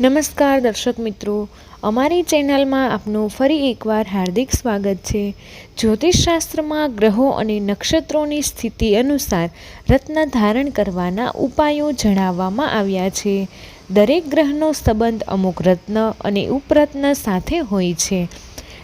નમસ્કાર દર્શક મિત્રો. અમારી ચેનલમાં આપનું ફરી એકવાર હાર્દિક સ્વાગત છે. જ્યોતિષશાસ્ત્રમાં ગ્રહો અને નક્ષત્રોની સ્થિતિ અનુસાર રત્ન ધારણ કરવાના ઉપાયો જણાવવામાં આવ્યા છે. દરેક ગ્રહનો સંબંધ અમુક રત્ન અને ઉપરત્ન સાથે હોય છે.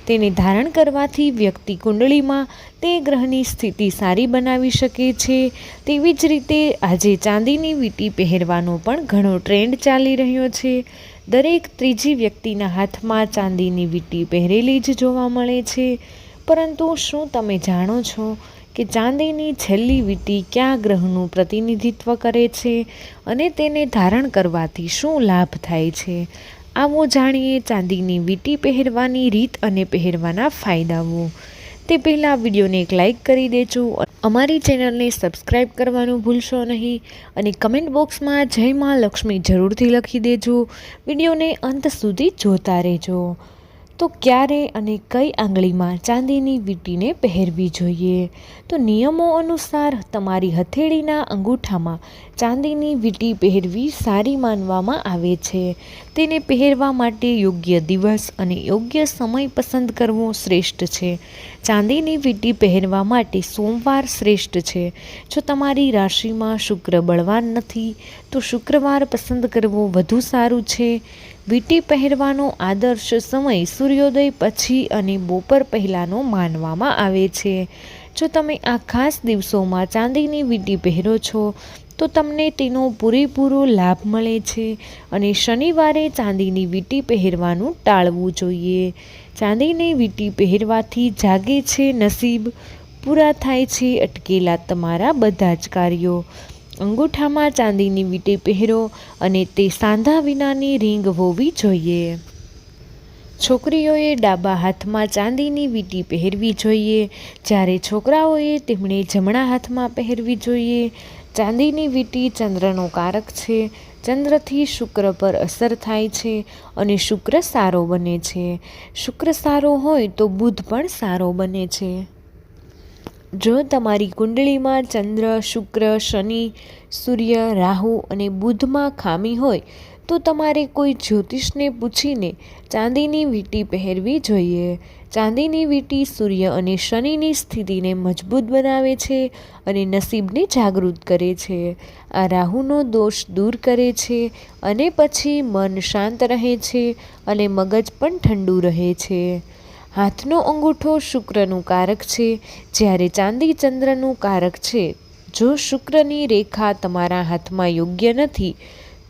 તેને ધારણ કરવાથી વ્યક્તિ કુંડળીમાં તે ગ્રહની સ્થિતિ સારી બનાવી શકે છે. તેવી જ રીતે આજે ચાંદીની વીંટી પહેરવાનો પણ ઘણો ટ્રેન્ડ ચાલી રહ્યો છે. દરેક ત્રીજી વ્યક્તિના હાથમાં ચાંદીની વીંટી પહેરેલી જ જોવા મળે છે. પરંતુ શું તમે જાણો છો કે ચાંદીની છેલ્લી વીંટી કયા ગ્રહનું પ્રતિનિધિત્વ કરે છે અને તેને ધારણ કરવાથી શું લાભ થાય છે? આવો જાણીએ ચાંદીની વીંટી પહેરવાની રીત અને પહેરવાના ફાયદાઓ. તે પહેલાં વિડીયોને એક લાઇક કરી દેજો. અમારી ચેનલને સબસ્ક્રાઈબ કરવાનું ભૂલશો નહીં અને કમેન્ટ બોક્સમાં જય મા લક્ષ્મી જરૂરથી લખી દેજો. વિડીયોને અંત સુધી જોતા રહેજો. તો ક્યારે અને કઈ આંગળીમાં ચાંદીની વીંટીને પહેરવી જોઈએ? તો નિયમો અનુસાર તમારી હથેળીના અંગૂઠામાં ચાંદીની વીંટી પહેરવી સારી માનવામાં આવે છે. તેને પહેરવા માટે યોગ્ય દિવસ અને યોગ્ય સમય પસંદ કરવો શ્રેષ્ઠ છે. ચાંદીની વીંટી પહેરવા માટે સોમવાર શ્રેષ્ઠ છે. જો તમારી રાશિમાં શુક્ર બળવાન નથી તો શુક્રવાર પસંદ કરવો વધુ સારું છે. વીંટી પહેરવાનો આદર્શ સમય સૂર્યોદય પછી અને બપોર પહેલાંનો માનવામાં આવે છે. જો તમે આ ખાસ દિવસોમાં ચાંદીની વીંટી પહેરો છો, તો તમને તેનો પૂરેપૂરો લાભ મળે છે અને શનિવારે ચાંદીની વીંટી પહેરવાનું ટાળવું જોઈએ. ચાંદીની વીંટી પહેરવાથી જાગે છે નસીબ, પૂરા થાય છે અટકેલા તમારા બધા જ કાર્યો. અંગૂઠામાં ચાંદીની વીંટી પહેરો અને તે સાંધા વિનાની રીંગ હોવી જોઈએ. છોકરીઓએ ડાબા હાથમાં ચાંદીની વીંટી પહેરવી જોઈએ. જ્યારે છોકરાઓએ તેમણે જમણા હાથમાં પહેરવી જોઈએ. ચાંદીની વીંટી ચંદ્રનો કારક છે. ચંદ્રથી શુક્ર પર અસર થાય છે અને શુક્ર સારો બને છે. શુક્ર સારો હોય તો બુધ પણ સારો બને છે. જો તમારી કુંડળીમાં ચંદ્ર, શુક્ર, શનિ, સૂર્ય, રાહુ અને બુધમાં ખામી હોય, તો તમારે કોઈ જ્યોતિષને પૂછીને ચાંદીની વીંટી પહેરવી જોઈએ. ચાંદીની વીંટી સૂર્ય અને શનિની સ્થિતિને મજબૂત બનાવે છે અને નસીબને જાગૃત કરે છે. આ રાહુનો દોષ દૂર કરે છે અને પછી મન શાંત રહે છે અને મગજ પણ ઠંડુ રહે છે. હાથનો અંગૂઠો શુક્રનું કારક છે, જ્યારે ચાંદી ચંદ્રનું કારક છે. જો શુક્રની રેખા તમારા હાથમાં યોગ્ય નથી,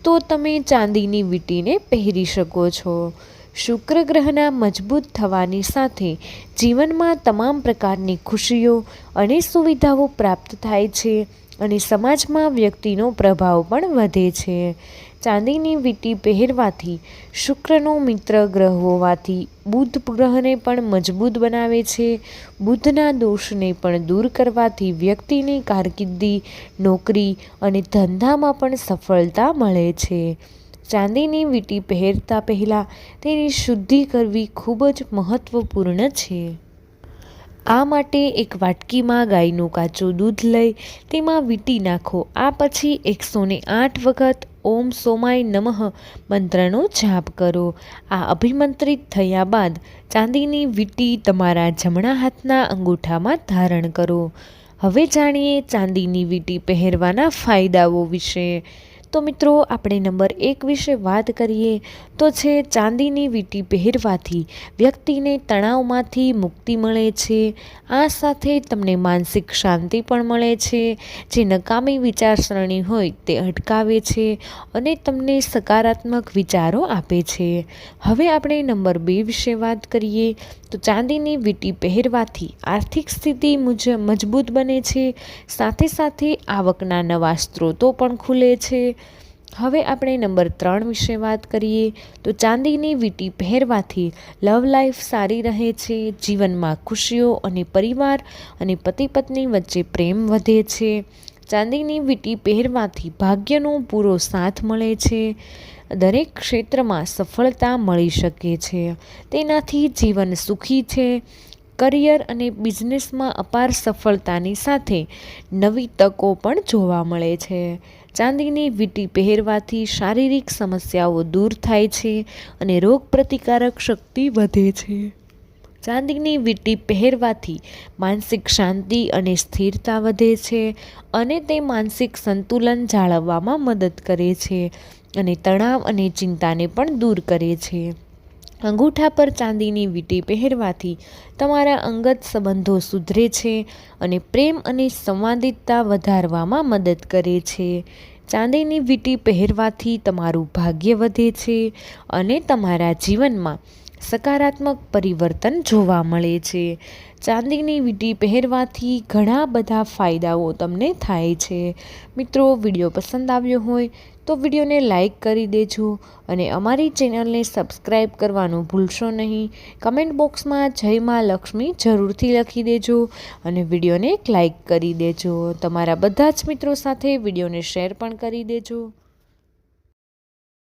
તો તમે ચાંદીની વીંટીને પહેરી શકો છો. શુક્ર ગ્રહના મજબૂત થવાની સાથે જીવનમાં તમામ પ્રકારની ખુશીઓ અને સુવિધાઓ પ્રાપ્ત થાય છે. અને સમાજમાં વ્યક્તિનો પ્રભાવ પણ વધે છે. ચાંદીની વીંટી પહેરવાથી શુક્રનો મિત્ર ગ્રહ હોવાથી બુધ ગ્રહને પણ મજબૂત બનાવે છે. બુધના દોષને પણ દૂર કરવાથી વ્યક્તિની કારકિર્દી, નોકરી અને ધંધામાં પણ સફળતા મળે છે. ચાંદીની વીંટી પહેરતા પહેલાં તેની શુદ્ધિ કરવી ખૂબ જ મહત્ત્વપૂર્ણ છે. આ માટે એક વાટકીમાં ગાયનું કાચું દૂધ લઈ તેમાં વીંટી નાખો. આ પછી એકસો ને આઠ વખત ઓમ સોમાય નમઃ મંત્રનો જાપ કરો. આ અભિમંત્રિત થયા બાદ ચાંદીની વીંટી તમારા જમણા હાથના અંગૂઠામાં ધારણ કરો. હવે જાણીએ ચાંદીની વીંટી પહેરવાના ફાયદાઓ વિશે. તો મિત્રો, આપણે નંબર એક વિશે વાત કરીએ તો છે ચાંદીની વીંટી પહેરવાથી વ્યક્તિને તણાવમાંથી મુક્તિ મળે છે. આ સાથે તમને માનસિક શાંતિ પણ મળે છે. જે નકામી વિચારસરણી હોય તે અટકાવે છે અને તમને સકારાત્મક વિચારો આપે છે. હવે આપણે નંબર બે વિશે વાત કરીએ તો ચાંદીની વીંટી પહેરવાથી આર્થિક સ્થિતિ મુજબ મજબૂત બને છે. સાથે સાથે આવકના નવા સ્ત્રોતો પણ ખુલે છે. હવે આપણે નંબર ત્રણ વિશે વાત કરીએ તો ચાંદીની વીંટી પહેરવાથી લવ લાઈફ સારી રહે છે, જીવનમાં ખુશીઓ અને પરિવાર અને પતિ પત્ની વચ્ચે પ્રેમ વધે છે. ચાંદીની વીંટી પહેરવાથી ભાગ્યનો પૂરો સાથ મળે છે. દરેક ક્ષેત્રમાં સફળતા મળી શકે છે. તેનાથી જીવન સુખી છે. કરિયર અને બિઝનેસમાં અપાર સફળતાની સાથે નવી તકો પણ જોવા મળે છે. ચાંદીની વીંટી પહેરવાથી શારીરિક સમસ્યાઓ દૂર થાય છે અને રોગ પ્રતિકારક શક્તિ વધે છે. ચાંદીની વીંટી પહેરવાથી માનસિક શાંતિ અને સ્થિરતા વધે છે અને તે માનસિક સંતુલન જાળવવામાં મદદ કરે છે અને તણાવ અને ચિંતાને પણ દૂર કરે છે. અંગૂઠા પર ચાંદીની વીંટી પહેરવાથી તમારા અંગત સંબંધો સુધરે છે અને પ્રેમ અને સંવાદિતતા વધારવામાં મદદ કરે છે. ચાંદીની વીંટી પહેરવાથી તમારું ભાગ્ય વધે છે અને તમારા જીવનમાં સકારાત્મક પરિવર્તન જોવા મળે છે. ચાંદીની વીંટી પહેરવાથી ઘણા બધા ફાયદાઓ તમને થાય છે. મિત્રો, વીડિયો પસંદ આવ્યો હોય તો વિડીયોને લાઇક કરી દેજો અને અમારી ચેનલને સબસ્ક્રાઈબ કરવાનું ભૂલશો નહીં. કમેન્ટ બોક્સમાં જય મા લક્ષ્મી જરૂરથી લખી દેજો અને વિડીયોને એક લાઇક કરી દેજો. તમારા બધા જ મિત્રો સાથે વિડીયોને શેર પણ કરી દેજો.